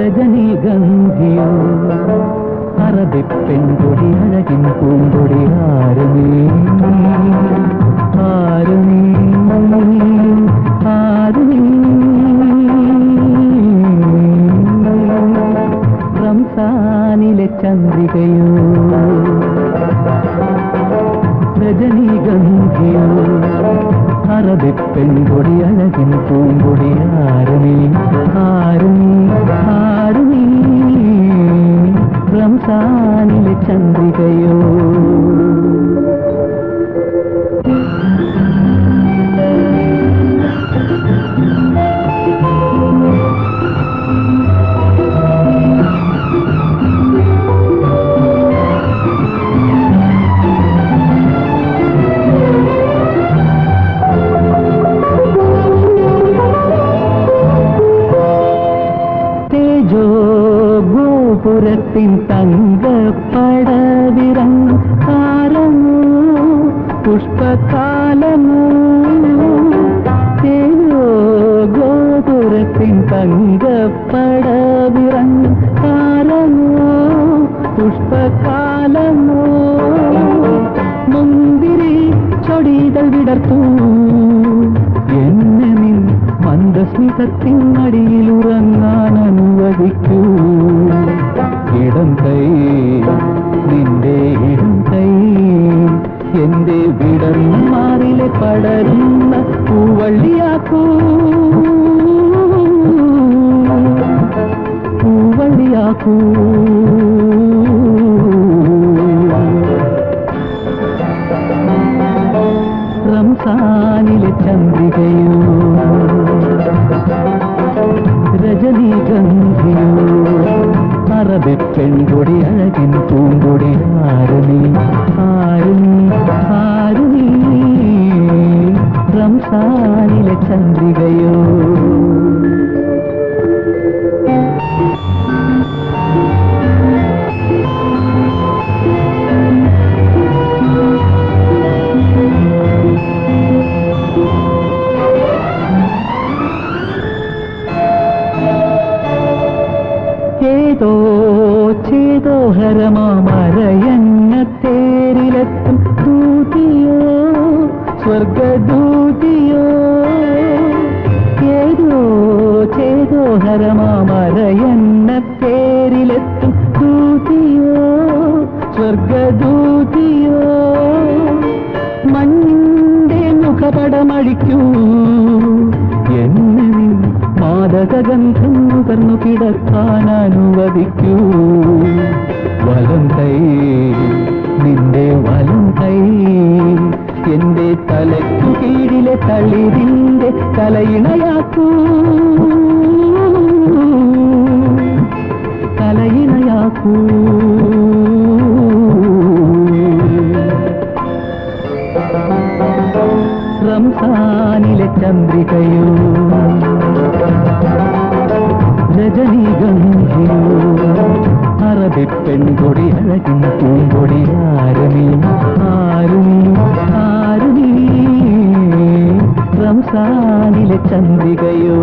രജനീഗന്ധിയോ അറബിപ്പെൺകൊടി അഴകിൻ പൂങ്കൊടി ആരുമേ ആരുമേ ആരുമേ റംസാനിലെ ചന്ദ്രികയോ? രജനീഗന്ധിയോ അറബി പെൺകൊടി അഴകിൻ പൂങ്കൊടി ആരുമേ ആരുമേ റംസാനിലെ ചന്ദ്രികയോ ഗോപുരത്തിൻ തങ്കപ്പടവിറങ്ങ് കാലമോ പുഷ്പകാലമോ? തേജോ ഗോപുരത്തിൻ തങ്കപ്പടവിറങ്ങ് കാലമോ പുഷ്പകാലമോ? മുന്തിരി ചൊടികൾ വിടർത്തൂ. എന്നെ അടിയിൽ ഉറങ്ങാൻ അനുവദിക്കൂ. ഇടം കൈ നിന്റെ ഇടം കൈ എന്റെ വിടം മാറിലെ പടരുന്ന പൂവള്ളിയാക്കൂ. പൂവള്ളിയാക്കൂ. രജനീഗന്ധിയോ അറബി പെൺകൊടി അഴകിൻ പൂങ്കൊടി ആരുമേ? ആരും ആരുമേ ചേതോ ഹരമാമരയന്ന തേരിലെത്തും ദൂതിയോ സ്വർഗദൂതിയോ. ഏതോ ചേതോ ഹരമാമരയന്ന തേരിലെത്തും ദൂതിയോ സ്വർഗദൂതിയോ. മഞ്ഞിന്റെ മുഖപടമഴിക്കൂ മാദകഗന്ധം നുകർന്നു കിടക്കാൻ അനുവദിക്കൂ. വലം കൈ നിന്റെ വലം കൈ എന്റെ തലയ്ക്കു കീഴിലെ തളിരിന്റെ തലയിണയാക്കൂ. തലയിണയാക്കൂ. റംസാനിലെ ചന്ദ്രികയോ രജനീഗന്ധിയോ അറബി പെൺകൊടി അഴകിൻ പൂങ്കൊടി ആരുമേ ആരുമേ ആരുമേ റംസാനിലെ ചന്ദ്രികയോ